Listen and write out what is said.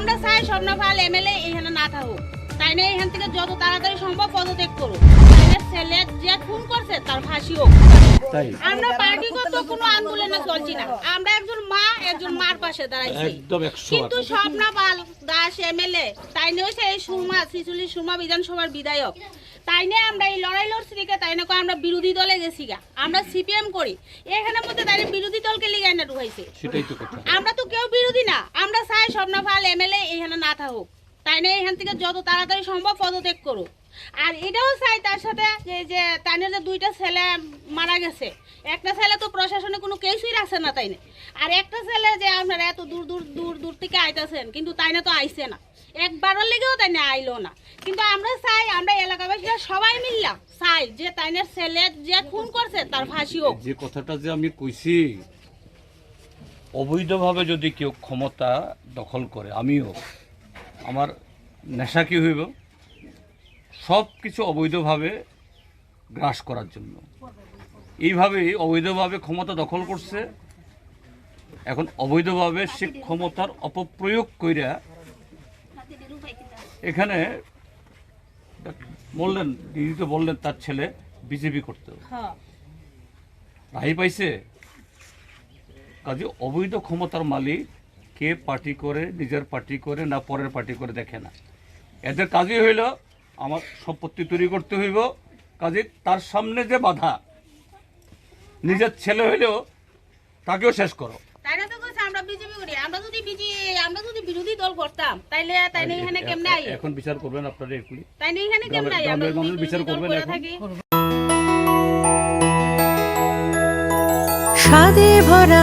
আমরা চাই স্বপ্নফাল এমএলএ এখানে না থাকুক। তাই না এখান থেকে যত তাড়াতাড়ি সম্ভব পদত্যাগ করুক। ছেলে যে খুন করছে তার ফাঁসি হোক। আমরা পার্টিগত কোনো আন্দোলনে চলছি না। আমরা একজন মা একজন মার পাশে দাঁড়াইছি। কিন্তু স্বপ্না পাল দাস এমএলএ তাই নিয়ে হচ্ছে এই সুরমা শিশুলি সুরমা বিধানসভার বিধায়ক। তাই নিয়ে আমরা এই লড়াই লড়ছি দিকে তাই না আমরা বিরোধী দলে গেছি গা। আমরা সিপিএম করি। এখানের মধ্যে তাই বিরোধী দলকে লিগাই না ঢুকাইছে। আমরা তো কেউ বিরোধী না আমরা চাই স্বপ্না পাল এমএলএ এখানে না থাকুক। তাই না এখান থেকে যত তাড়াতাড়ি সম্ভব পদত্যাগ করুক। আর এটাও চাই তার সাথে যে যে তাইনের যে দুইটা ছেলে মারা গেছে, একটা ছেলে তো প্রশাসনে কোনো কেসই রাখছে না তাই না আর একটা ছেলে যে আপনারা এত দূর দূর দূর দূর থেকে আইতাছেন, কিন্তু তাই না তো আইছে না। একবারের লেগেও তাই না আইলো না। কিন্তু আমরা চাই, আমরা এলাকাবাসীরা সবাই মিললাম চাই যে তাইনের ছেলে যে খুন করছে তার ফাঁসি হোক। যে কথাটা যে আমি কইছি অবৈধভাবে যদি কেউ ক্ষমতা দখল করে আমিও আমার নেশা কী হইব? সব কিছু অবৈধভাবে গ্রাস করার জন্য। এইভাবেই অবৈধভাবে ক্ষমতা দখল করছে। এখন অবৈধভাবে সে ক্ষমতার অপপ্রয়োগ কইরা এখানে বললেন দিদি তো বললেন তার ছেলে বিজেপি করতে হ্যাঁ। রাহি পাইছে? কাজে অবৈধ ক্ষমতার মালিক কে পার্টি করে নিজের পার্টি করে না পরের পার্টি করে দেখে না। এদের কাজই হইল আমার সম্পত্তি তৈরি করতে হইব কাজে তার সামনে যে বাধা নিজের ছেলে হইলেও তাকেও শেষ করো। তাই না তো কইছে আমরা বিজেপি করি আমরা যদি বিজে আমরা যদি বিরোধী দল করতাম তাইলে তাইলে এখানে কেমনে আই এখন বিচার করবেন আপনারা এগুলি তাইলে এখানে কেমনে আই আমরা গ্রামের যদি গঞ্জের বিচার করবেন এখন? স্বাদে ভরা